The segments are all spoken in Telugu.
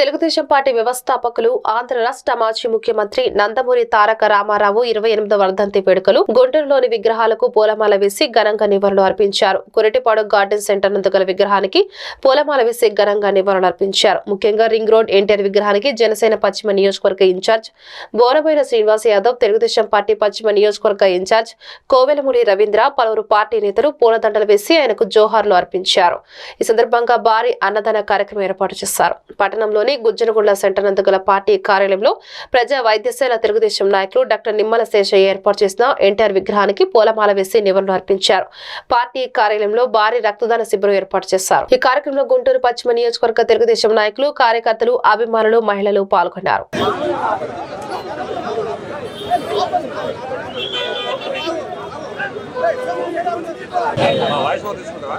తెలుగుదేశం పార్టీ వ్యవస్థాపకులు ఆంధ్ర రాష్ట్ర మాజీ ముఖ్యమంత్రి నందమూరి తారక రామారావు ఇరవై ఎనిమిది వర్ధంతి వేడుకలు గుంటూరులోని విగ్రహాలకు పూలమాల వేసి ఘనంగా నివాళులు అర్పించారు. కురటిపాడు గార్డెన్ సెంటర్ నందు గల విగ్రహానికి పూలమాల వేసి ఘనంగా నివాళులు అర్పించారు. ముఖ్యంగా రింగ్ రోడ్ ఎన్టీఆర్ విగ్రహానికి జనసేన పశ్చిమ నియోజకవర్గ ఇన్ఛార్జ్ బోరబోయిన శ్రీనివాస్ యాదవ్ తెలుగుదేశం పార్టీ పశ్చిమ నియోజకవర్గ ఇన్ఛార్జ్ కోవెలమూడి రవీంద్ర పలువురు పార్టీ నేతలు పూలదండలు వేసి ఆయనకు జోహార్లు అర్పించారు. ఈ సందర్భంగా భారీ అన్నదాన కార్యక్రమం ఏర్పాటు చేశారు. పట్టణంలోని గుజ్జనగుండ్ల సెంటర్ నందు గల పార్టీ కార్యాలయంలో ప్రజా వైద్యశాల తెలుగుదేశం నాయకులు డాక్టర్ నిమ్మల శేషయ్య ఏర్పాటు చేసిన ఎన్టీఆర్ విగ్రహానికి పూలమాల వేసి నివాళులు అర్పించారు. పార్టీ కార్యాలయంలో భారీ రక్తదాన శిబిరం ఏర్పాటు చేశారు. ఈ కార్యక్రమంలో గుంటూరు పశ్చిమ నియోజకవర్గ తెలుగుదేశం నాయకులు కార్యకర్తలు అభిమానులు మహిళలు పాల్గొన్నారు. వాయిస్ తీసుకుంటావా?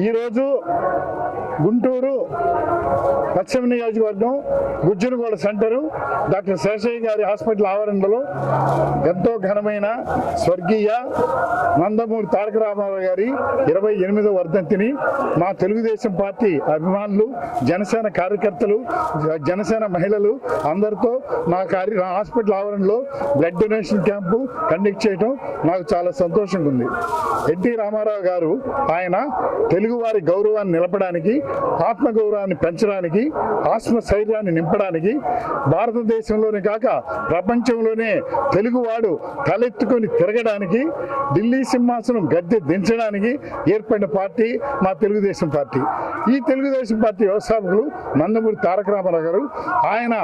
ఈరోజు గుంటూరు పశ్చిమ నియోజకవర్గం గుజ్జునగూడ సెంటరు డాక్టర్ శేషయ్య గారి హాస్పిటల్ ఆవరణలో ఎంతో ఘనమైన స్వర్గీయ నందమూరి తారక రామారావు గారి ఇరవై ఎనిమిదవ వర్ధంతిని మా తెలుగుదేశం పార్టీ అభిమానులు జనసేన కార్యకర్తలు జ- జనసేన మహిళలు అందరితో నా కార్య హాస్పిటల్ ఆవరణలో బ్లడ్ డొనేషన్ క్యాంపు కండక్ట్ చేయడం నాకు చాలా సంతోషంగా ఉంది. ఎన్టీ రామారావు గారు ఆయన తెలుగువారి గౌరవాన్ని నిలపడానికి ఆత్మగౌరవాన్ని పెంచడానికి ఆత్మ స్థైర్యాన్ని నింపడానికి భారతదేశంలోనే కాక ప్రపంచంలోనే తెలుగువాడు తలెత్తుకొని తిరగడానికి ఢిల్లీ సింహాసనం గద్దె దించడానికి ఏర్పడిన పార్టీ మా తెలుగుదేశం పార్టీ. ఈ తెలుగుదేశం పార్టీ వ్యవస్థాపకులు నందమూరి తారక రామారావు గారు ఆయన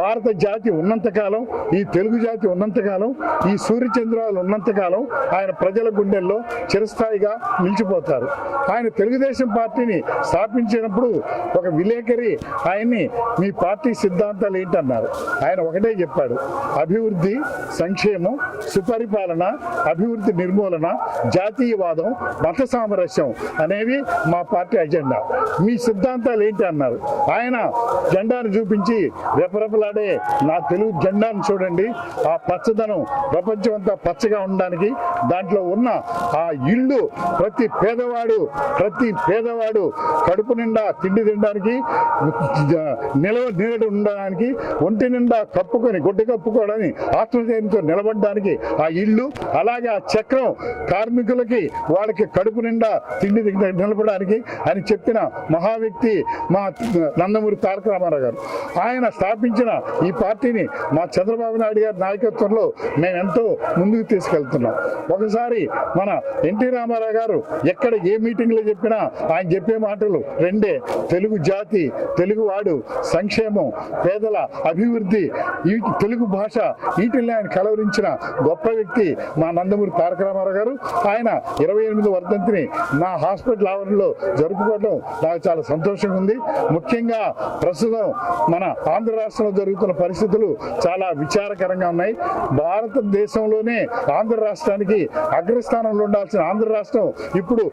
భారత జాతి ఉన్నంతకాలం ఈ తెలుగు జాతి ఉన్నంతకాలం ఈ సూర్యచంద్రాలు ఉన్నంతకాలం ఆయన ప్రజల గుండెల్లో చిరస్థాయిగా నిలిచిపోతారు. ఆయన ఆయన తెలుగుదేశం పార్టీని స్థాపించినప్పుడు ఒక విలేకరి ఆయన్ని మీ పార్టీ సిద్ధాంతాలు ఏంటన్నారు? ఆయన ఒకటే చెప్పాడు అభివృద్ధి సంక్షేమం సుపరిపాలన అభివృద్ధి నిర్మూలన జాతీయవాదం మత సామరస్యం అనేవి మా పార్టీ అజెండా. మీ సిద్ధాంతాలు ఏంటి అన్నారు? ఆయన జెండాను చూపించి రెపరెపలాడే నా తెలుగు జెండాను చూడండి ఆ పచ్చదనం ప్రపంచం అంతా పచ్చగా ఉండడానికి దాంట్లో ఉన్న ఆ ఇల్లు ప్రతి పేదవాడు ప్రతి పేదవాడు కడుపు నిండా తిండి తినడానికి నిలవ నీడ ఉండడానికి ఒంటి నిండా కప్పుకొని గుడ్డ కప్పుకోవడానికి ఆత్మధైర్యంతో నిలబడడానికి ఆ ఇల్లు అలాగే ఆ చక్రం కార్మికులకి వాళ్ళకి కడుపు నిండా తిండి నిలబడడానికి అని చెప్పిన మహా వ్యక్తి మా నందమూరి తారక రామారావు గారు. ఆయన స్థాపించిన ఈ పార్టీని మా చంద్రబాబు నాయుడు గారి నాయకత్వంలో మేము ఎంతో ముందుకు తీసుకెళ్తున్నాం. ఒకసారి మన ఎన్టీ రామారావు గారు ఎక్కడ ఏ మీటింగ్లో చెప్పినా ఆయన చెప్పే మాటలు రెండే. తెలుగు జాతి తెలుగువాడు సంక్షేమం పేదల అభివృద్ధి ఈ తెలుగు భాష. వీటిల్ని ఆయన కలవరించిన గొప్ప వ్యక్తి మా నందమూరి తారక రామారావు గారు. ఆయన ఇరవై ఎనిమిది వర్ధంతిని నా హాస్పిటల్ ఆవరణలో జరుపుకోవడం నాకు చాలా సంతోషంగా ఉంది. ముఖ్యంగా ప్రస్తుతం మన ఆంధ్ర రాష్ట్రంలో జరుగుతున్న పరిస్థితులు చాలా విచారకరంగా ఉన్నాయి. భారతదేశంలోనే ఆంధ్ర రాష్ట్రానికి అగ్రస్థానంలో ఉండాల్సిన ఆంధ్ర రాష్ట్రం ఇప్పుడు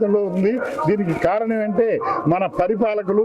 అధోఘాతంలో ఉంది. దీనికి కారణం ఏంటంటే మన పరిపాలకులు